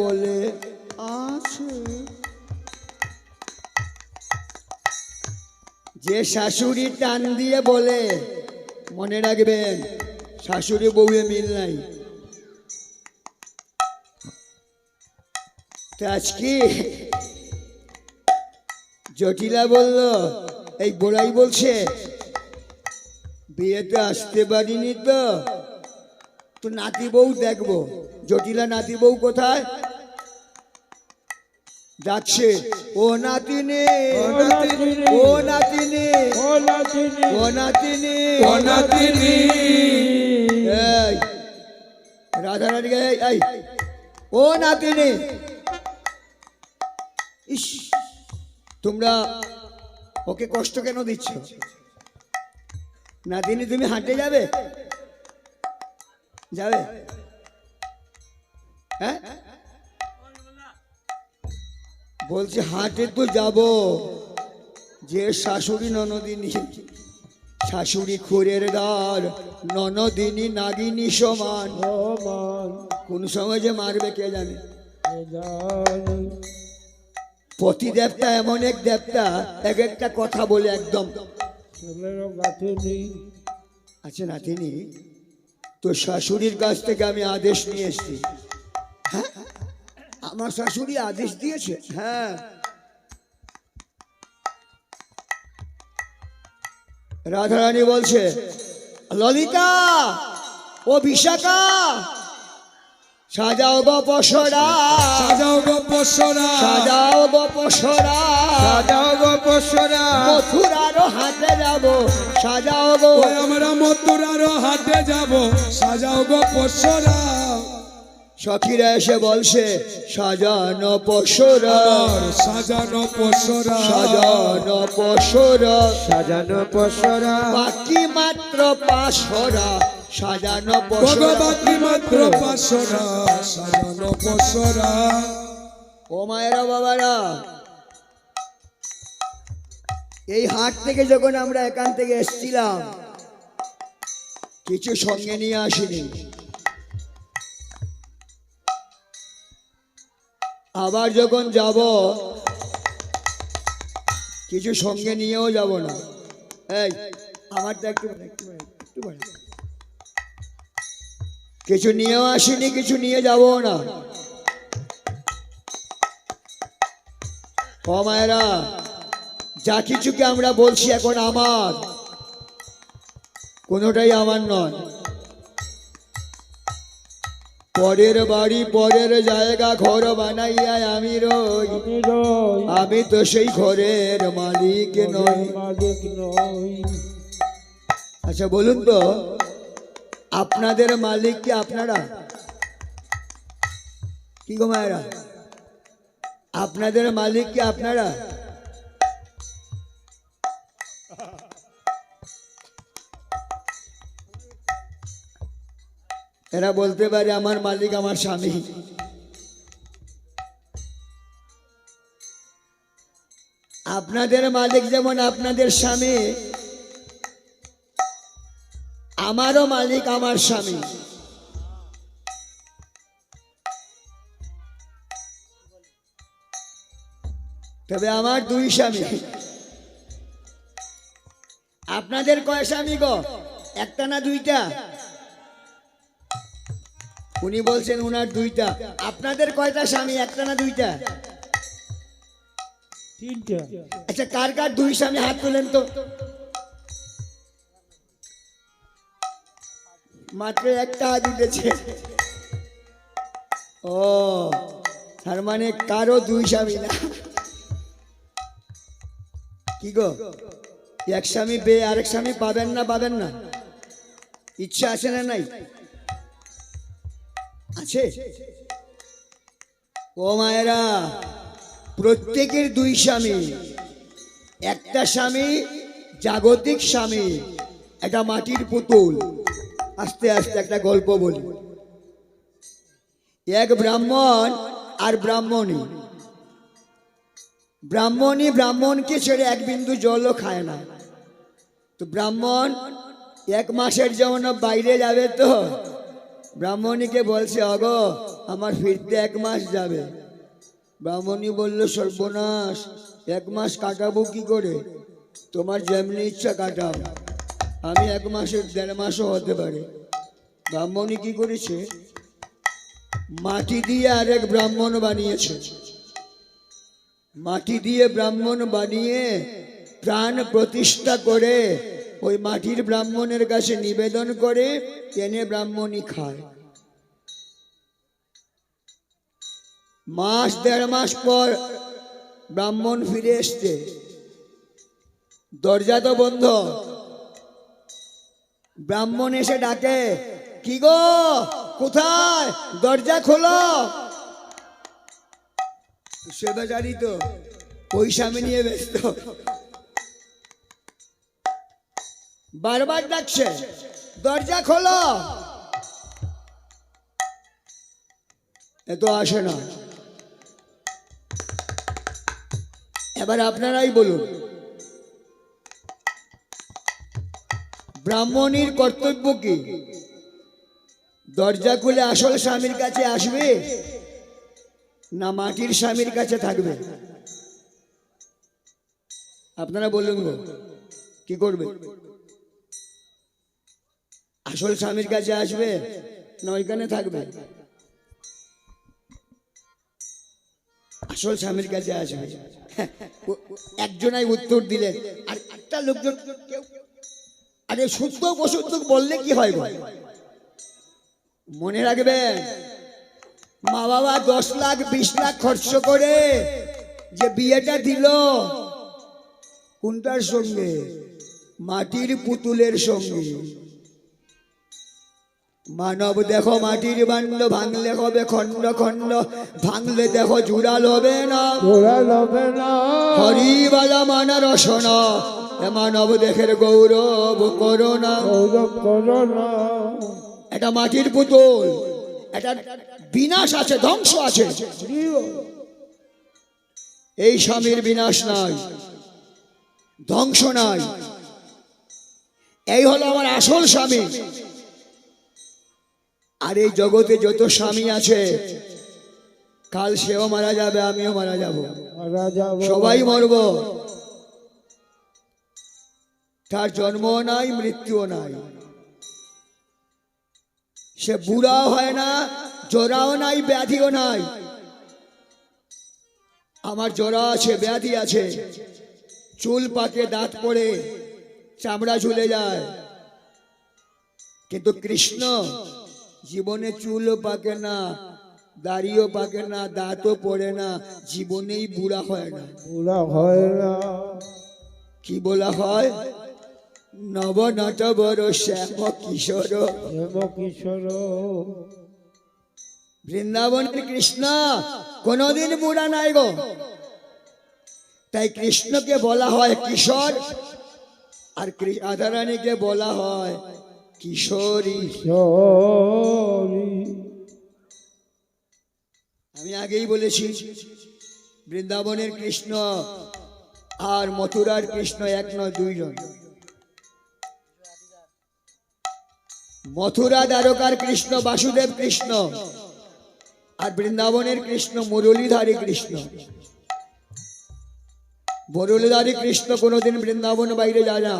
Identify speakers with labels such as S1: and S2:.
S1: বলে আছে। যে শাশুড়ি টান দিয়ে বলে, মনে রাখবেন, শাশুড়ি বউয়ে মিল নাই। আজকে জটিলা বলল, এই গোড়াই বলছে, বিয়েতে আসতে পারিনি তো তো নাতি বউ দেখব। জটিলা নাতি বউ কোথায়? যাচ্ছে। ও নাতিনি।
S2: ও নাতিনি।
S1: ও নাতিনি।
S2: ও নাতিনি।
S1: ও নাতিনি।
S2: ও নাতিনি।
S1: এই। রাধারানী এই এই। ও নাতিনি। ইস তোমরা ওকে কষ্ট কেন দিচ্ছ? নাতিনি তুমি হাঁটে যাবে? যাবে? হ্যাঁ? বলছি হাটে তো যাব। যে শাশুড়ি ননদিনী শাশুড়ি খুরের দ্বার ননদিনী নাগিনী সমান। কোন সময় যে মারবে কে জানে? পতি দেবতা এমন এক দেবতা এক একটা কথা বলে একদম। আছে নাতিনি তো শাশুড়ির কাছ থেকে আমি আদেশ নিয়ে এসেছি। হ্যাঁ? আমার শাশুড়ি আদেশ দিয়েছে। হ্যাঁ। রাধারানী বলছে ললিতা ও বিশাখা সাজাও গো পসরা
S2: সাজাও গো পশরা।
S1: সাজাও গো পসরা
S2: সাজাও গো পশরা।
S1: মথুরারও হাতে যাব। সাজাও গো।
S2: আমরা মথুরারও হাটে যাব। সাজাও গো পশরা।
S1: সখীরা এসে বলছে সাজানো পসরা
S2: সাজানো পশরা
S1: সাজানো পসরা
S2: সাজানো পশরা
S1: বাকি মাত্র পাশরা সাজানো পসরা
S2: ভগবতী মাত্র পাশরা সাজানো পশরা
S1: ও মায়েরা বাবারা এই হাট থেকে যখন আমরা এখান থেকে এসছিলাম কিছু সঙ্গে নিয়ে আসিনি। আবার যখন যাব কিছু সঙ্গে নিয়েও যাব না। এই একটু বাড়া, একটু একটু কিছু নিয়েও আসিনি কিছু নিয়ে যাব না। ও মায়েরা যা কিছুকে আমরা বলছি এখন আমার কোনোটাই আমার নয়। পরের বাড়ি পরের জায়গা ঘর বানাইয়া আমি রই।
S2: আমি
S1: তো সেই ঘরের মালিক নই। আচ্ছা বলুন তো আপনাদের মালিক কি আপনারা? কি গো মায়েরা? আপনাদের মালিক কি আপনারা? এরা বলতে পারে আমার মালিক আমার স্বামী। আপনাদের মালিক যেমন আপনাদের স্বামী, আমারও মালিক আমার স্বামী। তবে আমার দুই স্বামী। আপনাদের কয় স্বামী গো? একটা না দুইটা? উনি বলছেন উনার দুইটা। আপনাদের কয়টা স্বামী? একটা না দুইটা?
S2: তিনটা।
S1: আচ্ছা কার কার দুই স্বামী হাত তোলেন তো? মাত্র একটা হাত উঠেছে। ও তার মানে কারও দুই স্বামী না। কি গো? এক স্বামী বে আরেক স্বামী পাবেন না পাবেন না? ইচ্ছা আছে না নাই? আছে। ও মায়েরা, প্রত্যেকের দুই স্বামী। একটা স্বামী জাগতিক স্বামী, একটা মাটির পুতুল। আস্তে আস্তে একটা গল্প বলি। এক ব্রাহ্মণ আর ব্রাহ্মণী। ব্রাহ্মণী ব্রাহ্মণকে ছেড়ে এক বিন্দু জলও খায় না। তো ব্রাহ্মণ এক মাসের জন্য বাইরে যাবে তো? ব্রাহ্মণীকে বলছে অগো আমার ফিরতে এক মাস যাবে। ব্রাহ্মণী বলল, সর্বনাশ, এক মাস কাটাবো কি করে? তোমার যেমনি ইচ্ছা কাটাও। আমি এক মাসের দেড় মাসও হতে পারে। ব্রাহ্মণী কি করেছে? মাটি দিয়ে আরেক ব্রাহ্মণ বানিয়েছে। মাটি দিয়ে ব্রাহ্মণ বানিয়ে প্রাণ প্রতিষ্ঠা করে ওই মাটির ব্রাহ্মণের কাছে নিবেদন করে এনে ব্রাহ্মণই খায়। মাস দেড় মাস পর ব্রাহ্মণ ফিরে এসছে। দরজা তো বন্ধ। ব্রাহ্মণ এসে ডাকে, কি গো? কোথায়? দরজা খোলো। সেবাচারী তো পয়সামে নিয়ে ব্যস্ত। বারবার ডাকছে। দরজা খোলো। এ তো আসে না। এবার আপনারাই বলুন। ব্রাহ্মণীর কর্তব্য কি? দরজা খুলে আসল স্বামীর কাছে আসবে না মাটির স্বামীর কাছে থাকবে? আপনারা বলুন কি করবে? আসল স্বামীর কাছে আসবে না ওইখানে থাকবে? আসল স্বামীর কাছে আসবে। একজনাই উত্তর দিলেন আর একটা লোকজন আরে শুদ্ধ অশুদ্ধ বললে কি হয় গো? মনে রাখবেন মা বাবা দশ লাখ, বিশ লাখ খরচ করে যে বিয়েটা দিল, কোনটার সঙ্গে? মাটির পুতুলের সঙ্গে। মানব দেখো মাটির বান্ড ভাঙলে হবে খণ্ড খণ্ড। ভাঙলে দেখো জুড়াল হবে না।
S3: লবে না।
S1: হরিবালা মানা রসনা এ মানব দেখের গৌরব করোনা
S3: গৌরব করো না।
S1: এটা মাটির পুতুল। এটা বিনাশ আছে ধ্বংস আছে। এই স্বামীর বিনাশ নাই। ধ্বংস নাই। এই হলো আমার আসল স্বামী। আর এই জগতে যত স্বামী আছে কাল সেও মারা যাবে আমিও মারা যাব। সবাই মরব। তার জন্মও নাই মৃত্যুও নাই। সে বুড়াও হয় না জোড়াও নাই ব্যাধিও নাই। আমার জোড়া আছে ব্যাধি আছে। চুল পাকে দাঁত পড়ে চামড়া ঝুলে যায়। কিন্তু কৃষ্ণ জীবনে চুলও পাকে না দাড়িও পাকে না দাঁতও পড়ে না জীবনেই বুড়া হয় না।
S3: পুরা হয় না।
S1: কি বলা হয়? নব নট বড় শ্যাম কিশোর।
S3: হেম কিশোর।
S1: বৃন্দাবনের কৃষ্ণ কোনদিন বুড়া নাই গো। তাই কৃষ্ণকে বলা হয় কিশোর আর কৃ- রাধারানীকে বলা হয়
S3: কিশোরী।
S1: আমি আগেই বলেছি বৃন্দাবনের কৃষ্ণ আর মথুরার কৃষ্ণ এক নয় দুইজন। মথুরা দ্বারকার কৃষ্ণ বাসুদেব কৃষ্ণ আর বৃন্দাবনের কৃষ্ণ মুরলীধারী কৃষ্ণ। মুরলীধারী কৃষ্ণ কোনোদিন বৃন্দাবন বাইরে যায় না।